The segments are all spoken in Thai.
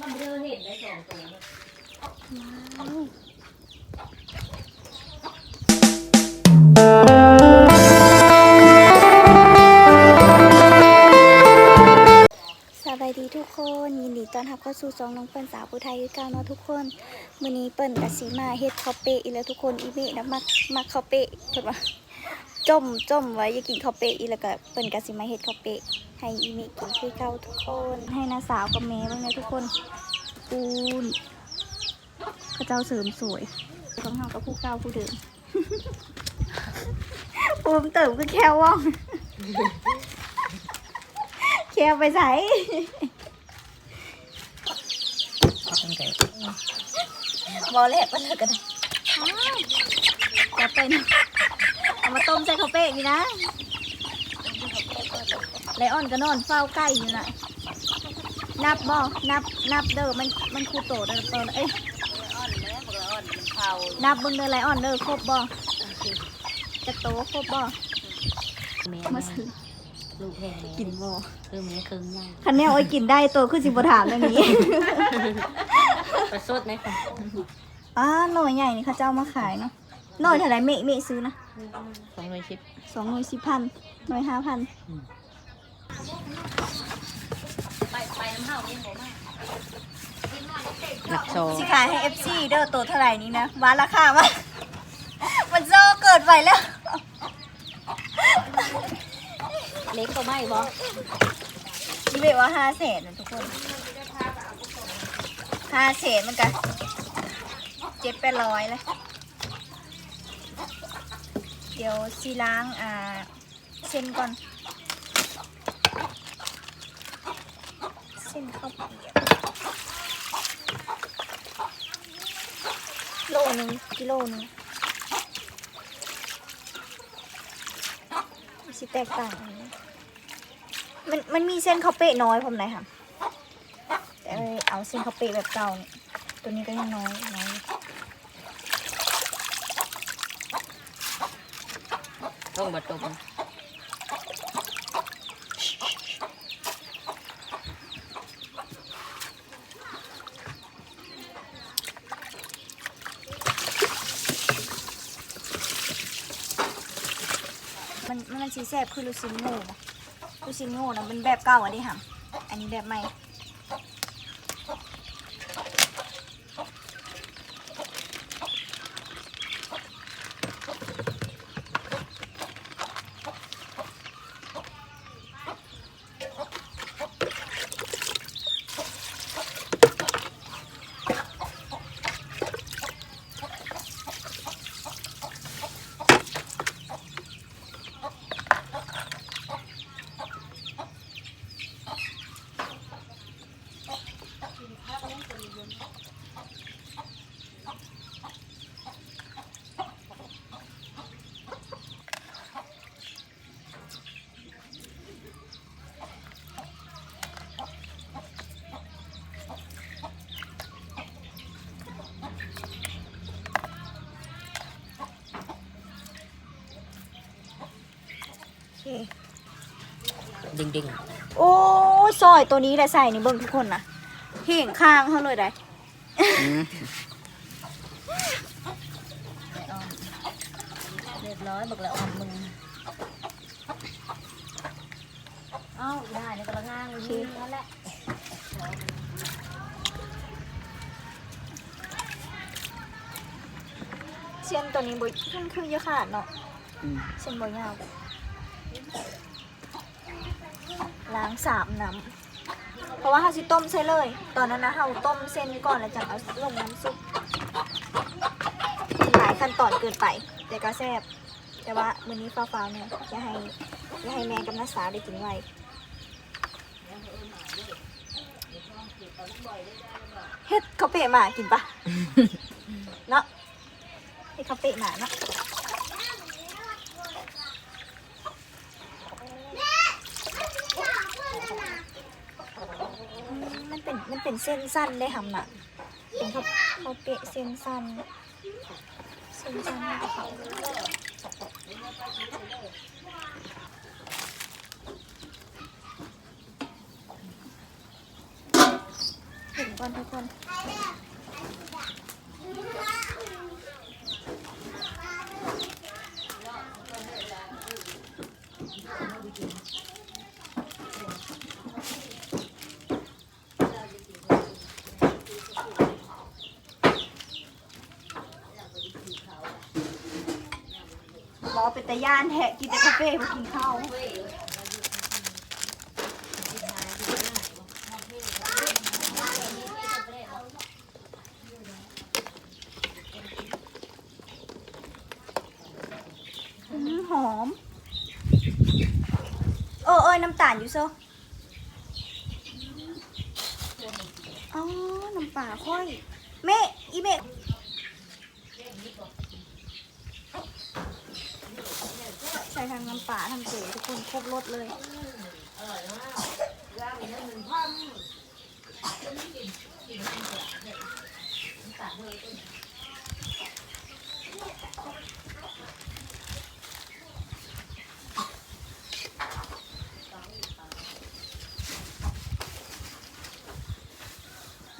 มันเดินเห็นได้สองตัวสบายดีทุกคน ยินดีต้อนรับเข้าสู่ซองน้องเปิ้ลสาวผู้ไทยคือเก้าเนาะทุกคนมื้อนี้เปิ้ลกับสีมาเฮ็ดข้าวเปะอีแล้วทุกคนอีเมะนะมักมักข้าวเปะเพิ่นว่า จมจมไว้อย่ากินข้าวเปะอีแล้วก็เปิ้ลกับสีมาเฮ็ดข้าวเปะให้อีเมะกินคือเก้าทุกคน ให้น้าสาวกับแม่เบ้างนะทุกคนปูนพระเจ้าเสริมสวยของเฮากับผู้เก้าผู้เดิมปูมเติมคือแค่ว่องแค่ไปใส่เป็นไก่บอแลกไปเลยก็ได้จับไปนะเอามาต้ม ใส่ข้าวเป๊กนี่นะไลออนก็นอนเฝ้าใกล้อยู่น่ะ นับบ่นับ นับเด้อ มัน มันคูโตเด้อเปิดเอ้ย อ่อนแล้วบอกแล้วอ่อนมันเผานับเบิ่งเด้อไลออนเด้อครบบ่จะโตครบบ่เมียมาซื้อลูกแห้งกินบ่คือเมียครึ่งย่างคันแนวไอ้กินได้ตัวคือสิบ่ถามเรื่องนี้ ประสดไหมคะอ้าหน่อยใหญ่นี่เขาเจ้ามาขายเนาะ หน่อยเท่าไหร่เมะเมะซื้อนะสองร้อยชิปสองหน่วยสิบพันหน่วยห้าพันไปไปน้ำเผาเองผมหนักโชว์สิขายให้ FC เด้อตัวเท่าไหร่นี้นะวานราคามามันโซเกิดไปแล้ว เล็กก็ไม่บอนี่เบว่าห้าแสนนะทุกคนห้าแสนมันกันเจ็ดแปดร้อยเลย เดี๋ยวซีล้างอ่าเส้นก่อน เส้นข้าวเปียกโลหนึ่งกิโลหนึ่งสิแตกต่างมันมันมีเส้นข้าวเป๊ะน้อยผมไหนอยค่ะแต่เอาเส้นข้าวเป๊ะแบบเก่าตัวนี้ก็ยังน้อยน้อย ต้องบดตุ่มมันมันสีแซบคือลูกชิ้นโง่ลูกชิ้นโง่นะมันแบบเก่าอะดิค่ะ อันนี้แบบใหม่ ดิ่งดิ่งโอ้ยซอยตัวนี้แหละใส่นี่เบิ่งทุกคนนะเหี่ยงข้างเขาเลยได้เรียบร้อยบอกแล้วอ่อนมึงเอ้าได้ในกระง่างเลยนั่นแหละเส้นตัวนี้บุมันคือเยอะขาดเนาะเส้นบยาว ล้างสามน้ำเพราะว่าเขาสิต้มใช่เลย ตอนนั้นนะเราต้มเส้นก่อนแล้วจังเอาลงน้ำซุปหลายขั้นตอนเกินไป แต่ก็แซ่บแต่ว่ามื้อนี้ฟ้าวๆเนี่ยอย่าให้อย่าให้แม่กับน้าสาวได้กินไวเฮ็ดข้าวเปะหมากินปะเนาะเฮ็ดข้าวเปะหมาเนาะอืมมัน เป็นมันเป็นเส้นสั้นเลยค่ะน่ะเป็นเขาเขาเปะเส้นสั้นเส้นสั้นให้เขาถึงก่อนทุกคน เป็นตะย่านแหะกินแต่กาแฟมากินข้าวหอม เออเอยน้ำตาลอยู่โซอ๋อ น้ำปลาค่อย เมอีเม ใส่ทางน้ำปลาทำเสทุกคนครบรสเลย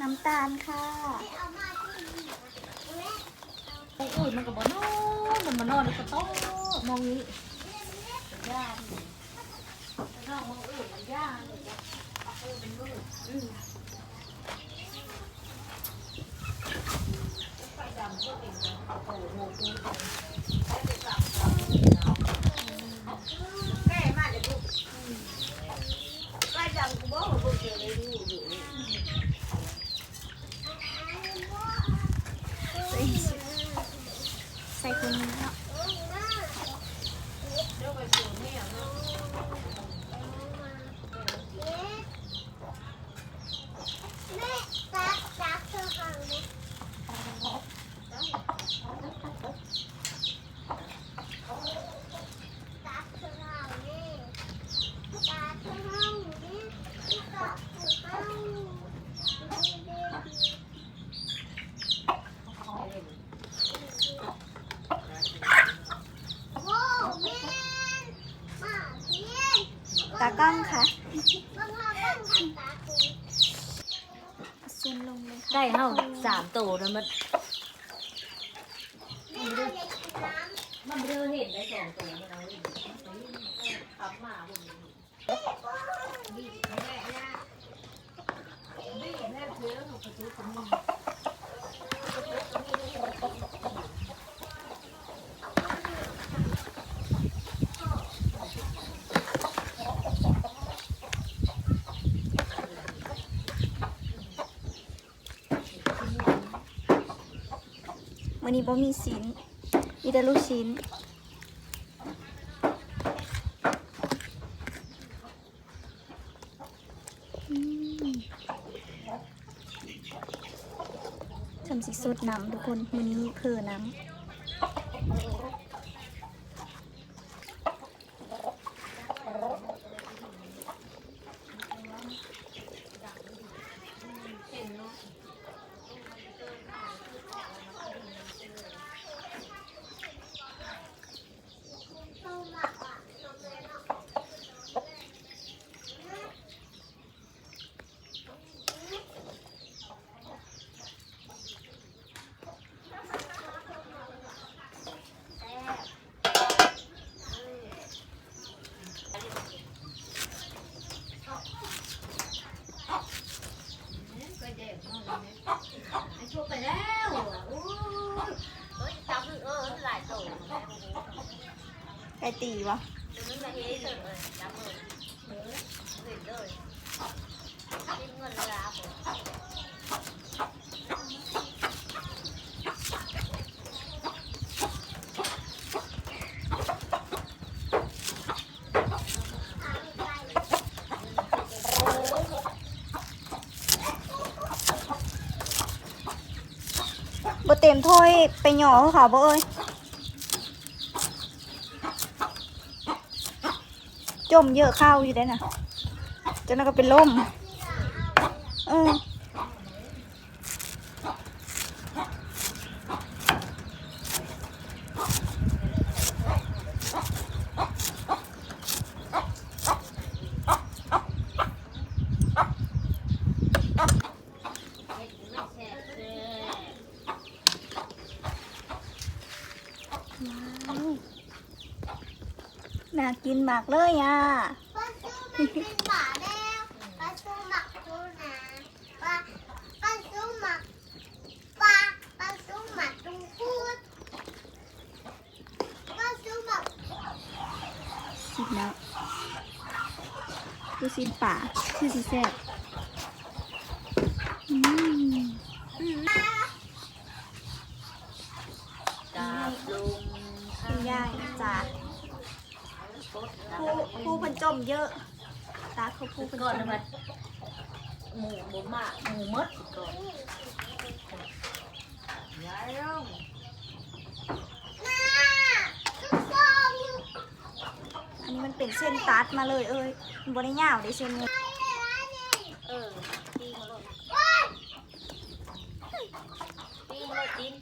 น้ำตาลค่ะโอ้ยมันก็บ่นอนมันมานอนแล้วก็โตมองนี้ย่านน้องมองอื่นมันย่านเออเป็นมืดอืมไฟดำก็เป็น โอ้โหดูแก่มากเลยลูกไฟดำกูบอกว่าเจอเลยดูอยู่ ใส่ใส่คนนี้เนาะ เดี๋ยวไปสูงเนี่ยเนาะ ตากล้องค่ะซูมลงเลยค่ะไก่เฮาสามตัวนะมันมันไม่ได้เห็นได้สองตัวมันเอาเห็นขับมาบนนี้บีบแม่เนี่ยบีบแม่เพื่อนของกระตุ้นคน นี้วันนี้บ่มีชิ้น มีแต่ลูกชิ้นทำสิสดน้ำทุกคนวันนี้เพื่อน้ำวยไปแล้วโอ้ยเฮ้ยจับเออหลายตัวำ ไก่ตีวะมันมาเฮ้ยเลยจับเลยเฮ้ยเห็นเลยกินเงินลาบบ่เต็มถ้วยไปหย่อเขาค่ะบ่เอ้ย จมเยอะข้าวอยู่ได้น่ะจนนั้นก็เป็นลมเออ น่ากินมากเลยอะปลาซูมันเป็นหมาแดงปลาซูหมักตูนาปลาปลาซูหมักปลาปลาซูหมักตุงพูดปลาซูหมักสิบแล้วดูสิป่าคือสิแซ่บอืม กาบลุง คุณยายจ้าผู้ ผู้เพันจมเยอะ ตาเขาผู้เพันก่อนจนะมมันหมูหมูหมาหมูมดก่อนย้ายลงน้าลูกส้มอันนี้มันเป็นเส้นตัดมาเลยเอ้ยมันบริยาวได้เส้นนี้เออตีมาลงตีมาลงตีน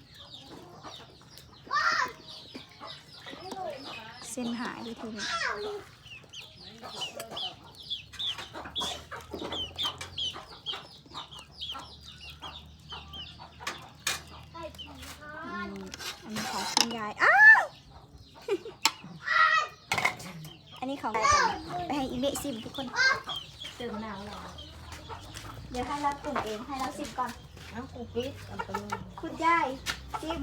เส้นหายไปทีนี้ ไอ้ผีฮอ อัน น นี้อันนี้ของคุณยาย อ้าว อันนี้ของไปให้อีเมะซิมทุกคนเติมน้ำแล้วเดี๋ยวให้เรากลุ่มเองให้เราซิมก่อนน้ำกูปิดเอาไปลงคุณยายซิม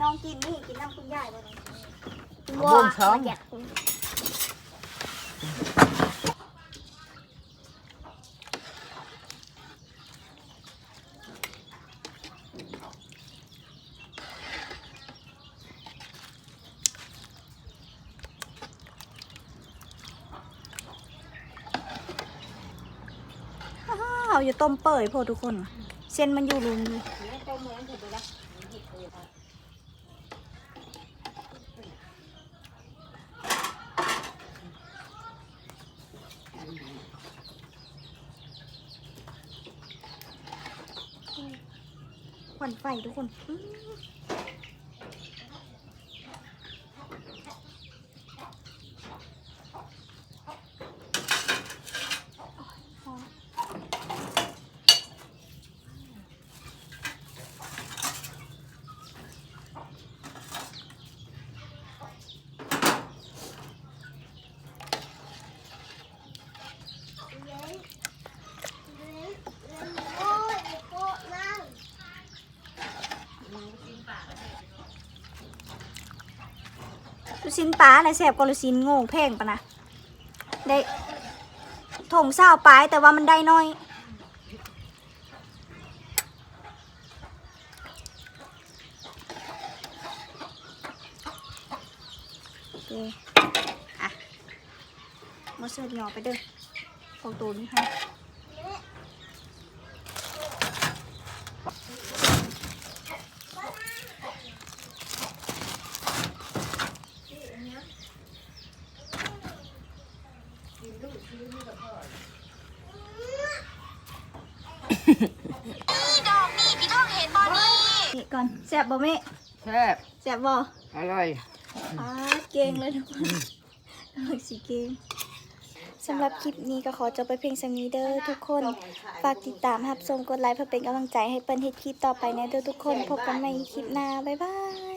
น้องกินนี่กินน้ำคุณยายบ่น้องกินวัวมาอ้าวอย่ต้มเปื่อยพอทุกคน เส้นมันอยู่รุมเนี่ยต้มเหมือนเถอะไปละหยิบเลยค่ะควันไฟทุกคน ชิ้นปลาอะไรแสบกว่าลูกชิ้นโง่แพงปะนะได้ถงเศร้าปลายแต่ว่ามันได้น้อย โอเค อะมาเสิร์ฟหยอไปเด้อของตัวนี้ให้ นี่ก่อนแสบบ่แม่แซ่บแสบบ่อร่อยอ่าเก่งเลยทุกคนเลิกสีเก่งสำหรับคลิปนี้ก็ขอจบไปเพียงสำนี้เด้อทุกคน ฝากติดตามรับชมกดไลค์เพื่อเป็นกำลังใจให้เปิ้ลเฮ็ดคลิปต่อไปนะเด้อทุกคน พบกันใหม่คลิปหน้า บ๊ายบาย